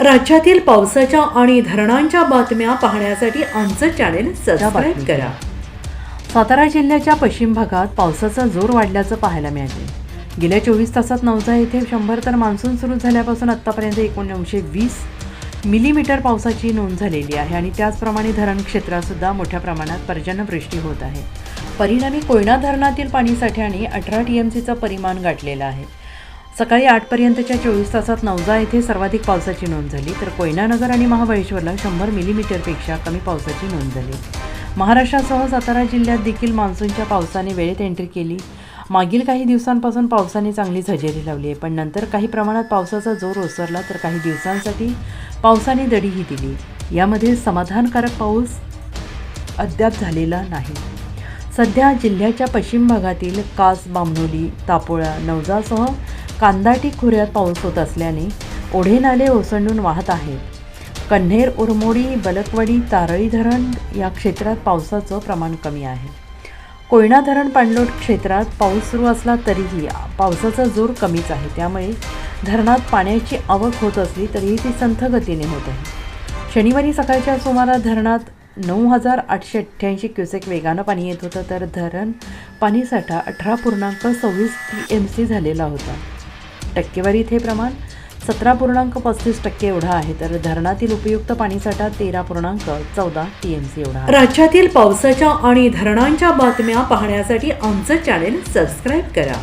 राज्यातील पावसाच्या आणि धरणांच्या बातम्या पाहण्यासाठी आमचं चॅनेल सबस्क्राईब. करा. सातारा जिल्ह्याच्या पश्चिम भागात पावसाचा जोर वाढल्याचं पाहायला मिळाले गेल्या चोवीस तासात नवजा येथे शंभर तर मान्सून सुरू झाल्यापासून आत्तापर्यंत एकोणनऊशे वीस मिलीमीटर पावसाची नोंद झालेली आहे आणि त्याचप्रमाणे धरण क्षेत्रातसुद्धा मोठ्या प्रमाणात पर्जन्यवृष्टी होत आहे. परिणामी कोयना धरणातील पाणीसाठ्याने अठरा टी एम सीचा परिमाण गाठलेला आहे. सकाळी आठपर्यंतच्या चोवीस तासात नवजा येथे सर्वाधिक पावसाची नोंद झाली तर कोयनानगर आणि महाबळेश्वरला शंभर मिलीमीटरपेक्षा कमी पावसाची नोंद झाली. महाराष्ट्रासह सातारा जिल्ह्यात देखील मान्सूनच्या पावसाने वेळेत एंट्री केली. मागील काही दिवसांपासून पावसाने चांगलीच हजेरी लावली आहे पण नंतर काही प्रमाणात पावसाचा जोर ओसरला तर काही दिवसांसाठी पावसाने दडीही दिली. यामध्ये समाधानकारक पाऊस अद्याप झालेला नाही. सध्या जिल्ह्याच्या पश्चिम भागातील कास बामनोली तापोळा नवजासह कांदाटी खोऱ्यात पाऊस होत असल्याने ओढे नाले ओसंडून वाहत आहेत कन्हेर उरमोडी बलकवडी तारळी धरण या क्षेत्रात पावसाचं प्रमाण कमी आहे. कोयना धरण पाणलोट क्षेत्रात पाऊस सुरू असला तरीही पावसाचा जोर कमीच आहे. त्यामुळे धरणात पाण्याची आवक होत असली तरीही ती संथ गतीने होत आहे. शनिवारी सकाळच्या सुमारास धरणात नऊ हजार आठशे अठ्ठ्याऐंशी क्युसेक वेगानं पाणी येत होतं तर धरण पाणीसाठा अठरा पूर्णांक सव्वीस टी एम सी झालेला होता. टक्केवारीत हे प्रमाण. सतरा पूर्णांक पस्तीस टक्के एवढा आहे. तर धरणातील उपयुक्त पाणीसाठा तेरा पूर्णांक चौदा टी एम सी एवढा राज्यातील पावसाच्या आणि धरणांच्या बातम्या पाहण्यासाठी आमचं चॅनेल सबस्क्राईब करा.